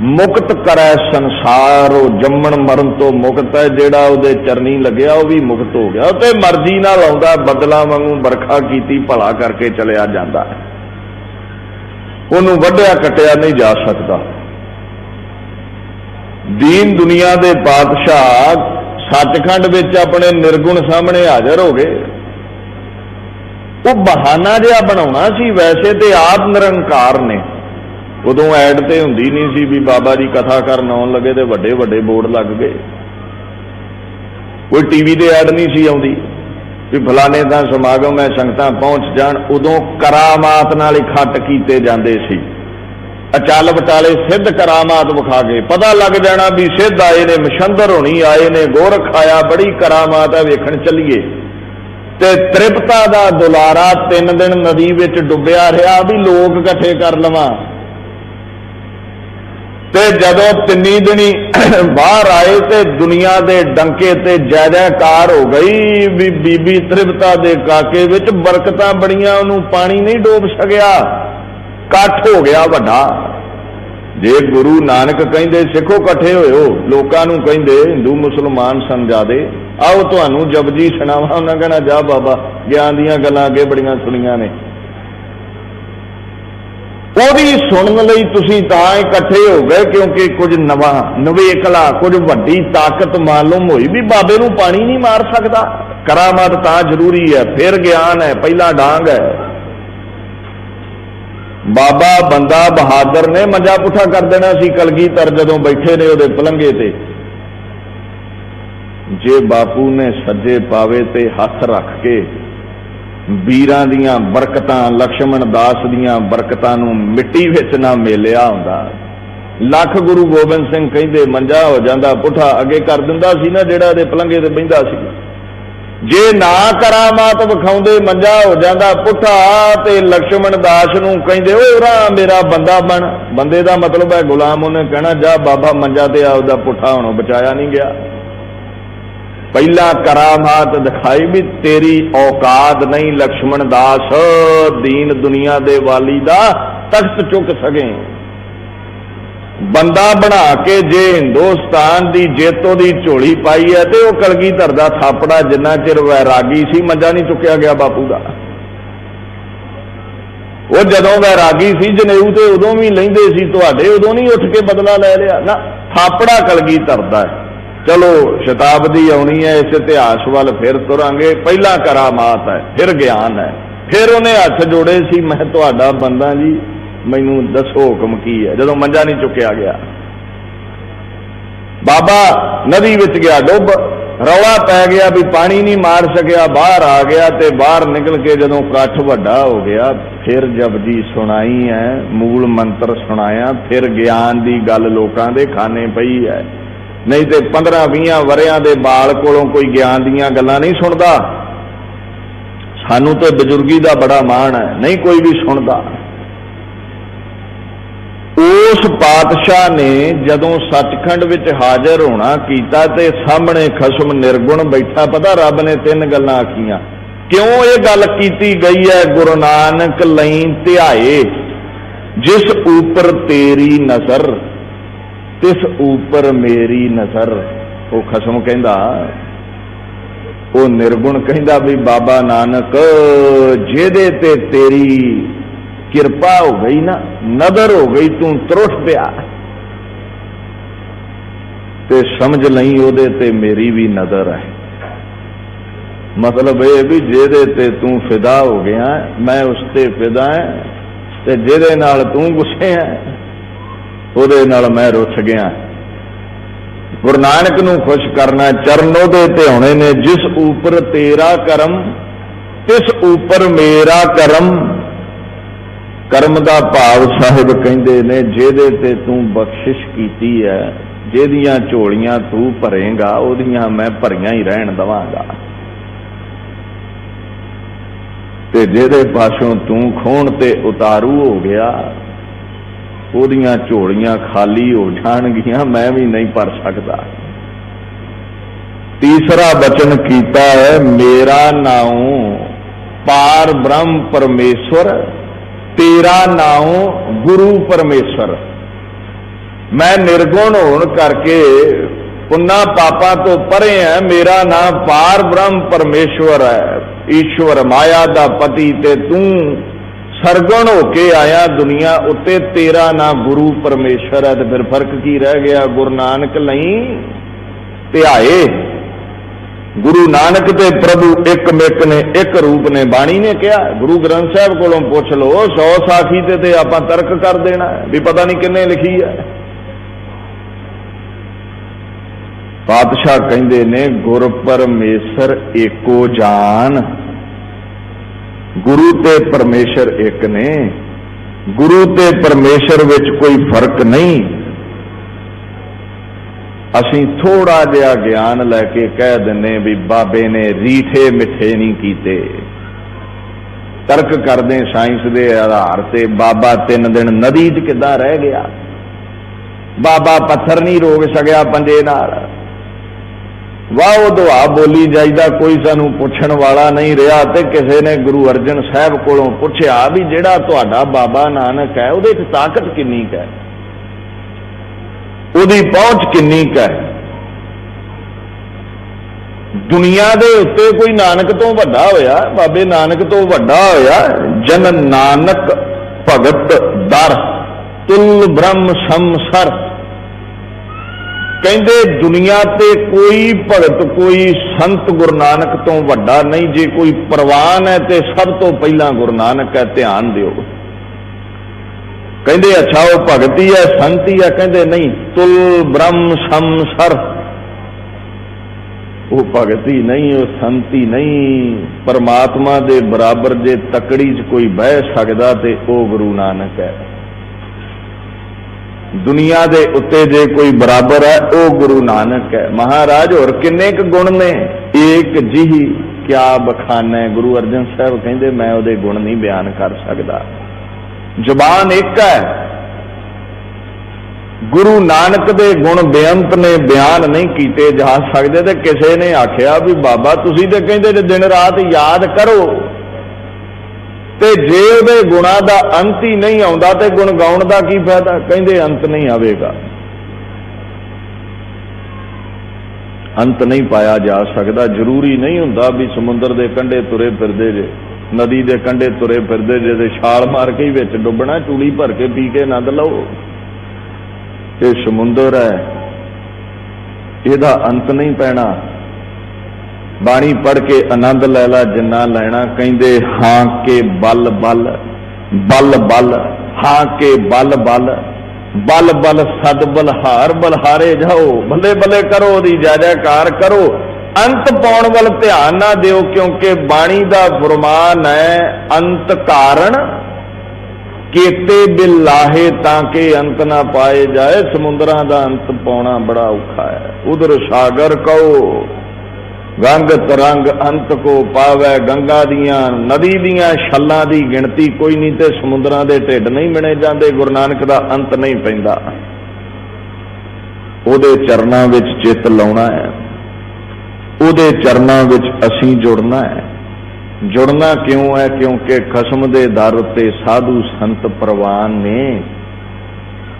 ਮੁਕਤ ਕਰੈ ਸੰਸਾਰ, ਉਹ ਜੰਮਣ ਮਰਨ ਤੋਂ ਮੁਕਤ ਹੈ, ਜਿਹੜਾ ਉਹਦੇ ਚਰਨੀ ਲੱਗਿਆ, ਉਹ ਵੀ ਮੁਕਤ ਹੋ ਗਿਆ। ਉਹ ਤੇ ਮਰਜ਼ੀ ਨਾਲ ਆਉਂਦਾ, ਬਦਲਾ ਵਾਂਗੂ ਵਰਖਾ ਕੀਤੀ, ਭਲਾ ਕਰਕੇ ਚਲਿਆ ਜਾਂਦਾ ਹੈ। ਉਹਨੂੰ ਵੱਢਿਆ, ਕਟਿਆ ਨਹੀਂ ਜਾ ਸਕਦਾ। ਦੀਨ ਦੁਨੀਆ ਦੇ ਬਾਦਸ਼ਾਹ ਸੱਚਖੰਡ ਵਿੱਚ ਆਪਣੇ ਨਿਰਗੁਣ ਸਾਹਮਣੇ ਹਾਜ਼ਰ ਹੋ ਗਏ। ਉਹ ਬਹਾਨਾ ਜਿਹਾ ਬਣਾਉਣਾ ਸੀ ਵੈਸੇ ਤੇ ਆਪ ਨਿਰੰਕਾਰ ਨੇ। ਉਦੋਂ ਐਡ ਤੇ ਹੁੰਦੀ ਨਹੀਂ ਸੀ ਵੀ ਬਾਬਾ ਜੀ ਕਥਾ ਕਰਨ ਆਉਣ ਲੱਗੇ ਤੇ ਵੱਡੇ ਵੱਡੇ ਬੋਰਡ ਲੱਗ ਗਏ। ਕੋਈ ਟੀਵੀ ਤੇ ਐਡ ਨਹੀਂ ਸੀ ਆਉਂਦੀ। ਵੀ ਫਲਾਣੇ ਦਾ ਸਮਾਗਮ ਹੈ, ਸੰਗਤਾਂ ਪਹੁੰਚ ਜਾਣ। ਉਦੋਂ ਕਰਾਮਾਤ ਨਾਲ ਇਕੱਠ ਕੀਤੇ ਜਾਂਦੇ ਸੀ। ਅਚਲ ਬਟਾਲੇ ਸਿੱਧ ਕਰਾਮਾਤ ਵਿਖਾ ਗਏ। ਪਤਾ ਲੱਗ ਜਾਣਾ ਵੀ ਸਿੱਧ ਆਏ ਨੇ ਮਸ਼ੰਦਰ ਹੋਣੀ ਆਏ ਨੇ, ਗੋਰਖ ਆਇਆ, ਬੜੀ ਕਰਾਮਾਤ ਹੈ ਵੇਖਣ ਚੱਲੀਏ। ਤੇ ਤ੍ਰਿਪਤਾ ਦਾ ਦੁਲਾਰਾ ਤਿੰਨ ਦਿਨ ਨਦੀ ਵਿੱਚ ਡੁੱਬਿਆ ਰਿਹਾ ਵੀ ਲੋਕ ਇਕੱਠੇ ਕਰ ਲਵਾਂ। ਤੇ ਜਦੋਂ ਤਿੰਨੀ ਦਿਨੀ ਬਾਹਰ ਆਏ ਤੇ ਦੁਨੀਆ ਦੇ ਡੰਕੇ ਤੇ ਜੈ ਹੋ ਗਈ ਵੀ ਬੀਬੀ ਤ੍ਰਿਪਤਾ ਦੇ ਕਾਕੇ ਵਿੱਚ ਬਰਕਤਾਂ ਬੜੀਆਂ ਉਹਨੂੰ ਪਾਣੀ ਨਹੀਂ ਡੋਬ ਸਕਿਆ। ਇਕੱਠ ਹੋ ਗਿਆ ਵੱਡਾ। ਜੇ ਗੁਰੂ ਨਾਨਕ ਕਹਿੰਦੇ, ਸਿੱਖੋ ਇਕੱਠੇ ਹੋਇਓ, ਲੋਕਾਂ ਨੂੰ ਕਹਿੰਦੇ, ਹਿੰਦੂ ਮੁਸਲਮਾਨ ਸਮਝਾ ਦੇ ਆਓ ਤੁਹਾਨੂੰ ਜਪਜੀ ਸੁਣਾਵਾ। ਉਹਨਾਂ ਕਹਿਣਾ, ਜਾ ਬਾਬਾ, ਗਿਆਨ ਦੀਆਂ ਗੱਲਾਂ ਅੱਗੇ ਬੜੀਆਂ ਸੁਣੀਆਂ ਨੇ। ਉਹਦੀ ਸੁਣਨ ਲਈ ਤੁਸੀਂ ਤਾਂ ਇਕੱਠੇ ਹੋ ਗਏ, ਕਿਉਂਕਿ ਕੁਝ ਨਵਾਂ, ਨਵੇਕਲਾ, ਕੁਝ ਵੱਡੀ ਤਾਕਤ ਮਾਲੂਮ ਹੋਈ ਵੀ ਬਾਬੇ ਨੂੰ ਪਾਣੀ ਨਹੀਂ ਮਾਰ ਸਕਦਾ। ਕਰਾਮਾਤ ਤਾਂ ਜ਼ਰੂਰੀ ਹੈ, ਫਿਰ ਗਿਆਨ ਹੈ, ਪਹਿਲਾ ਡਾਂਗ ਹੈ। ਬਾਬਾ ਬੰਦਾ ਬਹਾਦਰ ਨੇ ਮੰਜਾ ਪੁੱਠਾ ਕਰ ਦੇਣਾ ਸੀ ਕਲਗੀ ਕਲਗੀਧਰ ਜਦੋਂ ਬੈਠੇ ਨੇ ਉਹਦੇ ਪਲੰਗੇ ਤੇ। ਜੇ ਬਾਪੂ ਨੇ ਸੱਜੇ ਪਾਵੇ ਤੇ ਹੱਥ ਰੱਖ ਕੇ ਵੀਰਾਂ ਦੀਆਂ ਬਰਕਤਾਂ ਲక్ష్మణ ਦਾਸ ਦੀਆਂ ਬਰਕਤਾਂ ਨੂੰ ਮਿੱਟੀ ਵਿੱਚ ਨਾ ਮੇਲਿਆ ਹੁੰਦਾ। ਲੱਖ ਗੁਰੂ ਗੋਬਿੰਦ ਸਿੰਘ ਕਹਿੰਦੇ, ਮੰਜਾ ਹੋ ਜਾਂਦਾ, ਪੁੱਠਾ ਅੱਗੇ ਕਰ ਦਿੰਦਾ ਸੀ ਨਾ ਜਿਹੜਾ ਇਹਦੇ ਪਲੰਗੇ ਤੇ ਬੈੰਦਾ ਸੀ। ਜੇ ਨਾ ਕਰਾਮਾਤ ਵਿਖਾਉਂਦੇ ਮੰਜਾ ਹੋ ਜਾਂਦਾ ਪੁੱਠਾ ਤੇ ਲక్ష్మణ ਦਾਸ ਨੂੰ ਕਹਿੰਦੇ ਓ ਰਾ ਮੇਰਾ ਬੰਦਾ ਬਣ। ਬੰਦੇ ਦਾ ਮਤਲਬ ਹੈ ਗੁਲਾਮ। ਉਹਨੇ ਕਹਿਣਾ, ਜਾ ਬਾਬਾ ਮੰਜਾ ਤੇ ਆ ਉਹਦਾ ਪੁੱਠਾ ਹੋਣੋਂ ਬਚਾਇਆ ਨਹੀਂ ਗਿਆ। ਪਹਿਲਾ ਕਰਾਮਾਤ ਦਿਖਾਈ ਵੀ ਤੇਰੀ ਔਕਾਤ ਨਹੀਂ ਲక్ష్మణ ਦਾਸ, ਦੀਨ ਦੁਨੀਆ ਦੇ ਵਾਲੀ ਦਾ ਤਖਤ ਚੁੱਕ ਸਕੇ। ਬੰਦਾ ਬਣਾ ਕੇ ਜੇ ਹਿੰਦੁਸਤਾਨ ਦੀ ਜੇਤੋ ਦੀ ਝੋਲੀ ਪਾਈ ਹੈ ਤੇ ਉਹ ਕਲਗੀਧਰ ਦਾ ਥਾਪੜਾ ਜਿੰਨਾ ਚਿਰ ਵੈਰਾਗੀ ਸੀ, ਮੰਜਾ ਨਹੀਂ ਚੁੱਕਿਆ ਗਿਆ ਬਾਪੂ ਦਾ। ਉਹ ਜਦੋਂ ਵੈਰਾਗੀ ਸੀ, ਜਨੇਊ ਤੇ ਉਦੋਂ ਵੀ ਲੈਂਦੇ ਸੀ ਤੁਹਾਡੇ, ਉਦੋਂ ਨਹੀਂ ਉੱਠ ਕੇ ਬਦਲਾ ਲੈ ਲਿਆ। ਨਾ, ਥਾਪੜਾ ਕਲਗੀਧਰ ਦਾ ਚਲੋ, ਸ਼ਤਾਬਦੀ ਆਉਣੀ ਹੈ, ਇਸ ਇਤਿਹਾਸ ਵੱਲ ਫਿਰ ਤੁਰਾਂਗੇ। ਪਹਿਲਾ ਕਰਾਮਾਤ ਹੈ, ਫਿਰ ਗਿਆਨ ਹੈ। ਫਿਰ ਉਹਨੇ ਹੱਥ ਜੋੜੇ ਸੀ, ਮੈਂ ਤੁਹਾਡਾ ਬੰਦਾ ਜੀ ਮੈਨੂੰ ਦੱਸੋ ਹੁਕਮ ਕੀ ਹੈ? ਜਦੋਂ ਮੰਜਾ ਨਹੀਂ ਚੁੱਕਿਆ ਗਿਆ। ਬਾਬਾ ਨਦੀ ਵਿੱਚ ਗਿਆ, ਡੁੱਬ। ਰੌਲਾ ਪੈ ਗਿਆ ਵੀ ਪਾਣੀ ਨਹੀਂ ਮਾਰ ਸਕਿਆ, ਬਾਹਰ ਆ ਗਿਆ ਤੇ ਬਾਹਰ ਨਿਕਲ ਕੇ ਜਦੋਂ ਇਕੱਠ ਵੱਡਾ ਹੋ ਗਿਆ, ਫਿਰ ਜਪਜੀ ਸੁਣਾਈ ਹੈ ਮੂਲ ਮੰਤਰ ਸੁਣਾਇਆ, ਫਿਰ ਗਿਆਨ ਦੀ ਗੱਲ ਲੋਕਾਂ ਦੇ ਖਾਨੇ ਪਈ ਹੈ ਨਹੀਂ ਤੇ 15 20 ਵਰਿਆਂ ਦੇ ਬਾਲ ਕੋਲੋਂ ਕੋਈ ਗਿਆਨ ਦੀਆਂ ਗੱਲਾਂ ਨਹੀਂ ਸੁਣਦਾ। ਸਾਨੂੰ ਤੇ ਬਜ਼ੁਰਗੀ ਦਾ ਬੜਾ ਮਾਣ ਹੈ ਨਹੀਂ ਕੋਈ ਵੀ ਸੁਣਦਾ। ਉਸ ਪਾਤਸ਼ਾਹ ਨੇ ਜਦੋਂ ਸੱਚਖੰਡ ਵਿੱਚ ਹਾਜ਼ਰ ਹੋਣਾ ਕੀਤਾ ਤੇ ਸਾਹਮਣੇ ਖਸਮ ਨਿਰਗੁਣ ਬੈਠਾ, ਪਤਾ ਰੱਬ ਨੇ ਤਿੰਨ ਗੱਲਾਂ ਆਖੀਆਂ। ਕਿਉਂ ਇਹ ਗੱਲ ਕੀਤੀ ਗਈ ਹੈ? ਗੁਰੂ ਨਾਨਕ ਲਈ ਧਿਆਏ, ਜਿਸ ਉਪਰ ਤੇਰੀ ਨਜ਼ਰ, ਤਿਸ ਉਪਰ ਮੇਰੀ ਨਜ਼ਰ। ਉਹ ਖਸਮ ਕਹਿੰਦਾ, ਉਹ ਨਿਰਗੁਣ ਕਹਿੰਦਾ ਵੀ ਬਾਬਾ ਨਾਨਕ, ਜਿਹਦੇ ਤੇ ਤੇਰੀ ਕਿਰਪਾ ਹੋ ਗਈ ਨਾ, ਨਦਰ ਹੋ ਗਈ, ਤੂੰ ਤਰੁੱਠ ਪਿਆ। ਤੇ ਸਮਝ ਲਈ ਉਹਦੇ ਤੇ ਮੇਰੀ ਵੀ ਨਜ਼ਰ ਹੈ। ਮਤਲਬ ਇਹ ਵੀ ਜਿਹਦੇ ਤੇ ਤੂੰ ਫਿਦਾ ਹੋ ਗਿਆ, ਮੈਂ ਉਸ ਤੇ ਫਿਦਾ ਹਾਂ, ਤੇ ਜਿਹਦੇ ਨਾਲ ਤੂੰ ਗੁੱਸੇ ਹੈ, ਉਹਦੇ ਨਾਲ ਮੈਂ ਰੁੱਸ ਗਿਆ। ਗੁਰੂ ਨਾਨਕ ਨੂੰ ਖੁਸ਼ ਕਰਨਾ ਚਰਨ ਉਹਦੇ ਤੇ ਹੋਣੇ ਨੇ, ਜਿਸ ਉਪਰ ਤੇਰਾ ਕਰਮ, ਤਿਸ ਉਪਰ ਮੇਰਾ ਕਰਮ ਕਰਮ ਦਾ ਭਾਵ ਸਾਹਿਬ ਕਹਿੰਦੇ ਨੇ, ਜਿਹਦੇ ਤੇ ਤੂੰ ਬਖਸ਼ਿਸ਼ ਕੀਤੀ ਹੈ ਜਿਹਦੀਆਂ ਝੋਲੀਆਂ ਤੂੰ ਭਰੇਗਾ, ਉਹਦੀਆਂ ਮੈਂ ਭਰੀਆਂ ਹੀ ਰਹਿਣ ਦਵਾਂਗਾ। ਤੇ ਜਿਹਦੇ ਪਾਸੋਂ ਤੂੰ ਖੋਣ ਤੇ ਉਤਾਰੂ ਹੋ ਗਿਆ, ਉਹਦੀਆਂ ਝੋਲੀਆਂ ਖਾਲੀ ਹੋ ਜਾਣਗੀਆਂ, ਮੈਂ ਵੀ ਨਹੀਂ ਭਰ ਸਕਦਾ। ਤੀਸਰਾ ਬਚਨ ਕੀਤਾ ਹੈ, ਮੇਰਾ ਨਾਉ ਪਾਰ ਬ੍ਰਹਮ ਪਰਮੇਸ਼ਵਰ ਤੇਰਾ ਨਾਉ ਗੁਰੂ ਪਰਮੇਸ਼ਰ ਮੈਂ ਨਿਰਗੁਣ ਹੋਣ ਕਰਕੇ ਪੁੰਨਾ ਪਾਪਾਂ ਤੋਂ ਪਰੇ ਹੈ, ਮੇਰਾ ਨਾਮ ਪਾਰ ਬ੍ਰਹਮ ਪਰਮੇਸ਼ਵਰ ਹੈ। ਈਸ਼ਵਰ ਮਾਇਆ ਦਾ ਪਤੀ ਤੇ ਤੂੰ ਸਰਗੁਣ ਹੋ ਕੇ ਆਇਆ ਦੁਨੀਆ ਉੱਤੇ, ਤੇਰਾ ਨਾਮ ਗੁਰੂ ਪਰਮੇਸ਼ਰ ਹੈ। ਤੇ ਫਿਰ ਫ਼ਰਕ ਕੀ ਰਹਿ ਗਿਆ? ਗੁਰੂ ਨਾਨਕ ਲਈ ਧਿਆਏ। ਗੁਰੂ ਨਾਨਕ ਤੇ ਪ੍ਰਭੂ ਇੱਕ ਮਿੱਕ ਨੇ, ਇੱਕ ਰੂਪ ਨੇ ਬਾਣੀ ਨੇ ਕਿਹਾ। ਗੁਰੂ ਗ੍ਰੰਥ ਸਾਹਿਬ ਕੋਲੋਂ ਪੁੱਛ ਲਓ, ਸੌ ਸਾਖੀ ਤੇ ਤੇ ਆਪਾਂ ਤਰਕ ਕਰ ਦੇਣਾ ਵੀ ਪਤਾ ਨਹੀਂ ਕਿੰਨੇ ਲਿਖੀ ਹੈ। ਪਾਤਸ਼ਾਹ ਕਹਿੰਦੇ ਨੇ, ਗੁਰ ਪਰਮੇਸ਼ਰ ਏਕੋ ਜਾਨ, ਗੁਰੂ ਤੇ ਪਰਮੇਸ਼ਰ ਇੱਕ ਨੇ, ਗੁਰੂ ਤੇ ਪਰਮੇਸ਼ਰ ਵਿੱਚ ਕੋਈ ਫ਼ਰਕ ਨਹੀਂ। ਅਸੀਂ ਥੋੜਾ ਜਿਹਾ ਗਿਆਨ ਲੈ ਕੇ ਕਹਿ ਦਿੰਨੇ ਵੀ ਬਾਬੇ ਨੇ ਰੀਠੇ ਮਿੱਠੇ ਨਹੀਂ ਕੀਤੇ। ਤਰਕ ਕਰਦੇ ਸਾਇੰਸ ਦੇ ਆਧਾਰ ਤੇ ਬਾਬਾ ਤਿੰਨ ਦਿਨ ਨਦੀ 'ਚ ਕਿੱਦਾਂ ਰਹਿ ਗਿਆ? ਬਾਬਾ ਪੱਥਰ ਨਹੀਂ ਰੋਕ ਸਕਿਆ ਪੰਜੇ ਨਾਲ। ਵਾਹ, ਉਹ ਦੁਆ ਬੋਲੀ ਜਾਈਦਾ, ਕੋਈ ਸਾਨੂੰ ਪੁੱਛਣ ਵਾਲਾ ਨਹੀਂ ਰਿਹਾ ਤੇ ਕਿਸੇ ਨੇ ਗੁਰੂ ਅਰਜਨ ਸਾਹਿਬ ਕੋਲੋਂ ਪੁੱਛਿਆ ਵੀ ਜਿਹੜਾ ਤੁਹਾਡਾ ਬਾਬਾ ਨਾਨਕ ਹੈ, ਉਹਦੇ 'ਚ ਤਾਕਤ ਕਿੰਨੀ ਕੁ ਹੈ? ਉਹਦੀ ਪਹੁੰਚ ਕਿੰਨੀ ਕੁ ਹੈ? ਦੁਨੀਆ ਦੇ ਉੱਤੇ ਕੋਈ ਨਾਨਕ ਤੋਂ ਵੱਡਾ ਹੋਇਆ, ਬਾਬੇ ਨਾਨਕ ਤੋਂ ਵੱਡਾ ਹੋਇਆ ਜਨ ਨਾਨਕ ਭਗਤ ਦਰ, ਤੁਲ ਬ੍ਰਹਮ ਸੰਸਰ। ਕਹਿੰਦੇ ਦੁਨੀਆ ਤੇ ਕੋਈ ਭਗਤ, ਕੋਈ ਸੰਤ ਗੁਰੂ ਨਾਨਕ ਤੋਂ ਵੱਡਾ ਨਹੀਂ, ਜੇ ਕੋਈ ਪ੍ਰਵਾਨ ਹੈ ਤੇ ਸਭ ਤੋਂ ਪਹਿਲਾਂ ਗੁਰੂ ਨਾਨਕ ਹੈ, ਧਿਆਨ ਦਿਓ। ਕਹਿੰਦੇ ਅੱਛਾ ਉਹ ਭਗਤੀ ਹੈ ਸੰਤੀ ਹੈ ਕਹਿੰਦੇ ਨਹੀਂ, ਤੁਲ ਬ੍ਰਹਮ ਸੰਸਰ ਉਹ ਭਗਤੀ ਨਹੀਂ, ਉਹ ਸੰਤੀ ਨਹੀਂ। ਪਰਮਾਤਮਾ ਦੇ ਬਰਾਬਰ ਜੇ ਤਕੜੀ 'ਚ ਕੋਈ ਬਹਿ ਸਕਦਾ ਤੇ ਉਹ ਗੁਰੂ ਨਾਨਕ ਹੈ। ਦੁਨੀਆ ਦੇ ਉੱਤੇ ਜੇ ਕੋਈ ਬਰਾਬਰ ਹੈ, ਉਹ ਗੁਰੂ ਨਾਨਕ ਹੈ। ਮਹਾਰਾਜ, ਹੋਰ ਕਿੰਨੇ ਕੁ ਗੁਣ ਨੇ? ਏਕ ਜਿਹੀ ਕਿਆ ਬਖਾਨਾ ਗੁਰੂ ਅਰਜਨ ਸਾਹਿਬ ਕਹਿੰਦੇ, ਮੈਂ ਉਹਦੇ ਗੁਣ ਨਹੀਂ ਬਿਆਨ ਕਰ ਸਕਦਾ। ਜਬਾਨ ਇੱਕ ਹੈ। ਗੁਰੂ ਨਾਨਕ ਦੇ ਗੁਣ ਬੇਅੰਤ ਨੇ ਬਿਆਨ ਨਹੀਂ ਕੀਤੇ ਜਾ ਸਕਦੇ ਤੇ ਕਿਸੇ ਨੇ ਆਖਿਆ ਵੀ ਬਾਬਾ, ਤੁਸੀਂ ਤੇ ਕਹਿੰਦੇ ਜੇ ਦਿਨ ਰਾਤ ਯਾਦ ਕਰੋ। ਤੇ ਜੇ ਉਹਦੇ ਗੁਣਾਂ ਦਾ ਅੰਤ ਹੀ ਨਹੀਂ ਆਉਂਦਾ ਤੇ ਗੁਣ ਗਾਉਣ ਦਾ ਕੀ ਫਾਇਦਾ? ਕਹਿੰਦੇ ਅੰਤ ਨਹੀਂ ਆਵੇਗਾ। ਅੰਤ ਨਹੀਂ ਪਾਇਆ ਜਾ ਸਕਦਾ। ਜ਼ਰੂਰੀ ਨਹੀਂ ਹੁੰਦਾ ਵੀ ਸਮੁੰਦਰ ਦੇ ਕੰਢੇ ਤੁਰੇ ਫਿਰਦੇ ਜੇ। ਨਦੀ ਦੇ ਕੰਢੇ ਤੁਰੇ ਫਿਰਦੇ ਜੇ ਤੇ ਛਾਲ ਮਾਰ ਕੇ ਹੀ ਵਿੱਚ ਡੁੱਬਣਾ, ਚੂੜੀ ਭਰ ਕੇ ਪੀ ਕੇ ਆਨੰਦ ਲਓ। ਇਹ ਸਮੁੰਦਰ ਹੈ। ਇਹਦਾ ਅੰਤ ਨਹੀਂ ਪੈਣਾ। ਬਾਣੀ ਪੜ ਕੇ ਆਨੰਦ ਲੈ ਲਾ, ਜਿੰਨਾ ਲੈਣਾ, ਕਹਿੰਦੇ, ਹਾਂ ਕੇ ਬਲ ਬਲ ਬਲ ਬਲ, ਹਾਂ ਕੇ ਬਲ ਬਲ ਬਲ ਬਲ ਸਦ ਬਲਹਾਰ ਬਲਹਾਰੇ ਜਾਓ। ਬੱਲੇ ਬੱਲੇ ਕਰੋ, ਉਹਦੀ ਜੈ ਕਾਰ ਕਰੋ। ਅੰਤ ਪਾਉਣ ਵੱਲ ਧਿਆਨ ਨਾ ਦਿਓ, ਕਿਉਂਕਿ ਬਾਣੀ ਦਾ ਫਰਮਾਨ ਹੈ, ਅੰਤ ਕਾਰਨ ਕੀਤੇ ਬਿਲਾਹੇ ਤਾਂ ਕਿ ਅੰਤ ਨਾ ਪਾਏ ਜਾਏ, ਸਮੁੰਦਰਾਂ ਦਾ ਅੰਤ ਪਾਉਣਾ ਬੜਾ ਔਖਾ ਹੈ। ਉਧਰ ਸਾਗਰ ਕਹੋ ਗੰਗ ਤਰੰਗ ਅੰਤ ਕੋ ਪਾਵੈ, ਗੰਗਾ ਦੀਆਂ, ਨਦੀ ਦੀਆਂ ਛੱਲਾਂ ਦੀ ਗਿਣਤੀ ਕੋਈ ਨਹੀਂ ਤੇ ਸਮੁੰਦਰਾਂ ਦੇ ਢਿੱਡ ਨਹੀਂ ਮਿਣੇ ਜਾਂਦੇ, ਗੁਰੂ ਨਾਨਕ ਦਾ ਅੰਤ ਨਹੀਂ ਪੈਂਦਾ। ਉਹਦੇ ਚਰਨਾਂ ਵਿੱਚ ਚਿੱਤ ਲਾਉਣਾ ਹੈ। ਉਹਦੇ ਚਰਨਾਂ ਵਿੱਚ ਅਸੀਂ ਜੁੜਨਾ ਹੈ। ਜੁੜਨਾ ਕਿਉਂ ਹੈ? ਕਿਉਂਕਿ ਖਸਮ ਦੇ ਦਰ ਉੱਤੇ ਸਾਧੂ ਸੰਤ ਪ੍ਰਵਾਨ ਨੇ।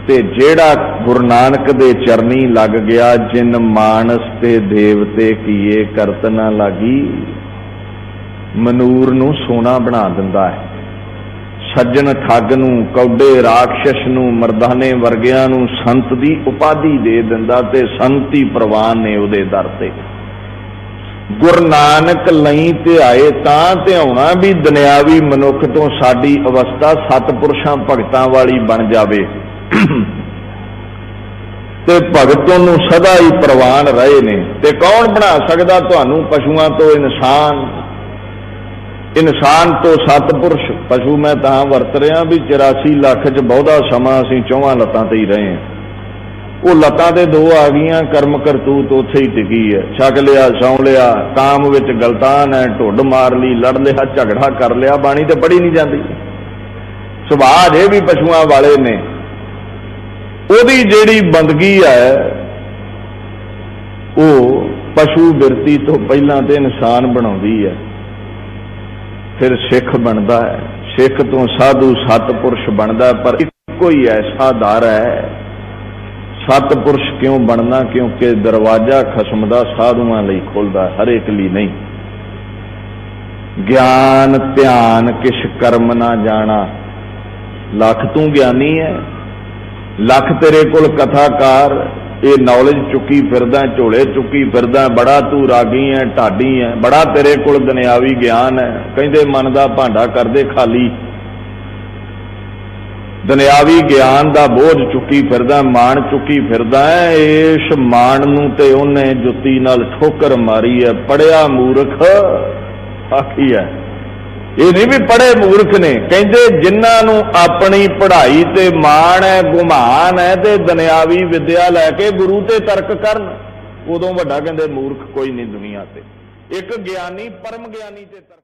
ਤੇ ਜਿਹੜਾ ਗੁਰੂ ਨਾਨਕ ਦੇ ਚਰਨੀ ਲੱਗ ਗਿਆ, ਜਿਨ ਮਾਨਸ ਤੇ ਦੇਵਤੇ ਕੀਏ ਕਰਤ ਨਾ ਲਾਗੀ, ਮਨੂਰ ਨੂੰ ਸੋਨਾ ਬਣਾ ਦਿੰਦਾ ਹੈ। ਸੱਜਣ ਠੱਗ ਨੂੰ, ਕੌਡੇ ਰਾਖਸ਼ ਨੂੰ, ਮਰਦਾਨੇ ਵਰਗਿਆਂ ਨੂੰ ਸੰਤ ਦੀ ਉਪਾਧੀ ਦੇ ਦਿੰਦਾ ਤੇ ਸੰਤੀ ਪ੍ਰਵਾਨ ਨੇ ਉਹਦੇ ਦਰ ਤੇ। ਗੁਰੂ ਨਾਨਕ ਲਈ ਤੇ ਆਏ ਤਾਂ ਧਿਆਉਣਾ ਵੀ ਦੁਨਿਆਵੀ ਮਨੁੱਖ ਤੋਂ ਸਾਡੀ ਅਵਸਥਾ ਸਤਪੁਰਸ਼ਾਂ ਭਗਤਾਂ ਵਾਲੀ ਬਣ ਜਾਵੇ। ਤੇ ਭਗਤ ਨੂੰ ਸਦਾ ਹੀ ਪ੍ਰਵਾਨ ਰਹੇ ਨੇ। ਤੇ ਕੌਣ ਬਣਾ ਸਕਦਾ ਤੁਹਾਨੂੰ ਪਸ਼ੂਆਂ ਤੋਂ ਇਨਸਾਨ? ਇਨਸਾਨ ਤੋਂ ਸਤਪੁਰਸ਼ ਪਸ਼ੂ ਮੈਂ ਤਾਂ ਵਰਤ ਰਿਹਾ ਵੀ 84 ਲੱਖ ਚ ਬਹੁਤਾ ਸਮਾਂ ਅਸੀਂ ਚੌਹਾਂ ਲੱਤਾਂ ਤੇ ਹੀ ਰਹੇ ਹਾਂ। ਉਹ ਲਤਾਂ ਤੇ ਦੋ ਆ ਗਈਆਂ, ਕਰਮ ਕਰਤੂਤ ਉੱਥੇ ਹੀ ਟਿਕੀ ਹੈ। ਛਕ ਲਿਆ ਸੌਂ ਲਿਆ, ਕਾਮ ਵਿੱਚ ਗਲਤਾਨ ਹੈ, ਢੁੱਡ ਮਾਰ ਲਈ, ਲੜ ਲਿਆ, ਝਗੜਾ ਕਰ ਲਿਆ, ਬਾਣੀ ਤੇ ਪੜੀ ਨਹੀਂ ਜਾਂਦੀ। ਸੁਭਾਅ ਇਹ ਵੀ ਪਸ਼ੂਆਂ ਵਾਲੇ ਨੇ। ਉਹਦੀ ਜਿਹੜੀ ਬੰਦਗੀ ਹੈ, ਉਹ ਪਸ਼ੂ ਬਿਰਤੀ ਤੋਂ ਪਹਿਲਾਂ ਤੇ ਇਨਸਾਨ ਬਣਾਉਂਦੀ ਹੈ। ਫਿਰ ਸਿੱਖ ਬਣਦਾ ਹੈ। ਸਿੱਖ ਤੋਂ ਸਾਧੂ ਸਤਪੁਰਸ਼ ਬਣਦਾ ਪਰ ਇੱਕੋ ਹੀ ਐਸਾ ਦਰ ਹੈ। ਸਤਪੁਰਸ਼ ਕਿਉਂ ਬਣਨਾ? ਕਿਉਂਕਿ ਦਰਵਾਜ਼ਾ ਖਸਮ ਦਾ ਸਾਧੂਆਂ ਲਈ ਖੁੱਲਦਾ ਹਰੇਕ ਲਈ ਨਹੀਂ। ਗਿਆਨ, ਧਿਆਨ ਕਿਛ ਕਰਮ ਨਾ ਜਾਣਾ। ਲੱਖ ਤੂੰ ਗਿਆਨੀ ਹੈ ਲੱਖ ਤੇਰੇ ਕੋਲ ਕਥਾਕਾਰ। ਇਹ ਨੌਲੇਜ ਚੁੱਕੀ ਫਿਰਦਾ, ਝੋਲੇ ਚੁੱਕੀ ਫਿਰਦਾ, ਬੜਾ ਤੂੰ ਰਾਗੀ ਹੈ ਢਾਡੀ ਹੈ ਬੜਾ ਤੇਰੇ ਕੋਲ ਦੁਨਿਆਵੀ ਗਿਆਨ ਹੈ ਕਹਿੰਦੇ, ਮਨ ਦਾ ਭਾਂਡਾ ਕਰਦੇ ਖਾਲੀ। ਦੁਨਿਆਵੀ ਗਿਆਨ ਦਾ ਬੋਝ ਚੁੱਕੀ ਫਿਰਦਾ, ਮਾਣ ਚੁੱਕੀ ਫਿਰਦਾ ਹੈ। ਇਸ ਮਾਣ ਨੂੰ ਤੇ ਉਹਨੇ ਜੁੱਤੀ ਨਾਲ ਠੋਕਰ ਮਾਰੀ ਹੈ। ਪੜਿਆ ਮੂਰਖ, ਆਖੀ ਹੈ। ਇਹ ਨਹੀਂ ਵੀ ਪੜੇ ਮੂਰਖ ਨੇ। ਕਹਿੰਦੇ ਜਿਨ੍ਹਾਂ ਨੂੰ ਆਪਣੀ ਪੜ੍ਹਾਈ ਤੇ ਮਾਣ ਹੈ, ਗੁਮਾਨ ਹੈ ਤੇ ਦੁਨਿਆਵੀ ਵਿਦਿਆ ਲੈ ਕੇ ਗੁਰੂ ਤੇ ਤਰਕ ਕਰਨ, ਉਦੋਂ ਵੱਡਾ ਕਹਿੰਦੇ ਮੂਰਖ ਕੋਈ ਨਹੀਂ ਦੁਨੀਆ ਤੇ। ਇੱਕ ਗਿਆਨੀ, ਪਰਮ ਗਿਆਨੀ ਤੇ ਤਰਕ